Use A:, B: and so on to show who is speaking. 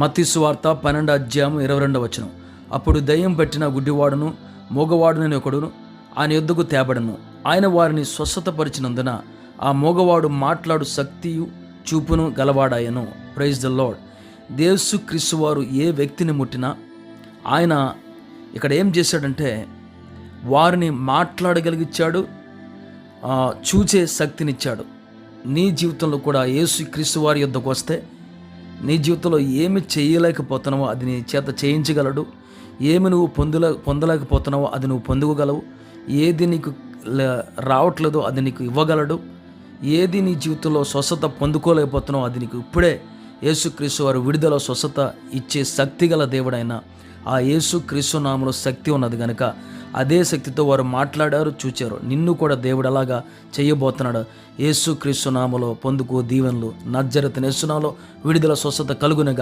A: మత్తిసు వార్త పన్నెండు అధ్యాయం ఇరవై రెండవ వచనం. అప్పుడు దయ్యం పట్టిన గుడ్డివాడును మూగవాడునని ఒకడును ఆయన యొద్దకు తేబడను. ఆయన వారిని స్వస్థతపరిచినందున ఆ మూగవాడు మాట్లాడు శక్తియు చూపును గలవాడాయను. ప్రైజ్ ద లాడ్ దేవసు క్రీస్తు వారు ఏ వ్యక్తిని ముట్టినా ఆయన ఇక్కడ ఏం చేశాడంటే వారిని మాట్లాడగలిగించాడు చూచే శక్తినిచ్చాడు. నీ జీవితంలో కూడా యేసు క్రీస్తు వారి యొద్దకు వస్తే నీ జీవితంలో ఏమి చేయలేకపోతున్నావో అది నీ చేత చేయించగలడు. ఏమి నువ్వు పొందలే పొందలేకపోతున్నావో అది నువ్వు పొందుకోగలవు. ఏది నీకు రావట్లేదో అది నీకు ఇవ్వగలడు. ఏది నీ జీవితంలో స్వస్థత పొందుకోలేకపోతున్నావో అది నీకు ఇప్పుడే యేసుక్రీస్తు వారు విడుదల స్వస్థత ఇచ్చే శక్తి గల దేవుడైన ఆ యేసుక్రీస్తు నామలో శక్తి ఉన్నది కనుక అదే శక్తితో వారు మాట్లాడారు చూచారు. నిన్ను కూడా దేవుడు అలాగా చేయబోతున్నాడు. యేసు క్రీస్తు నామలో పొందుకో దీవెనలు నజ్జరత నెస్సునాలో విడుదల స్వస్థత కలుగునగా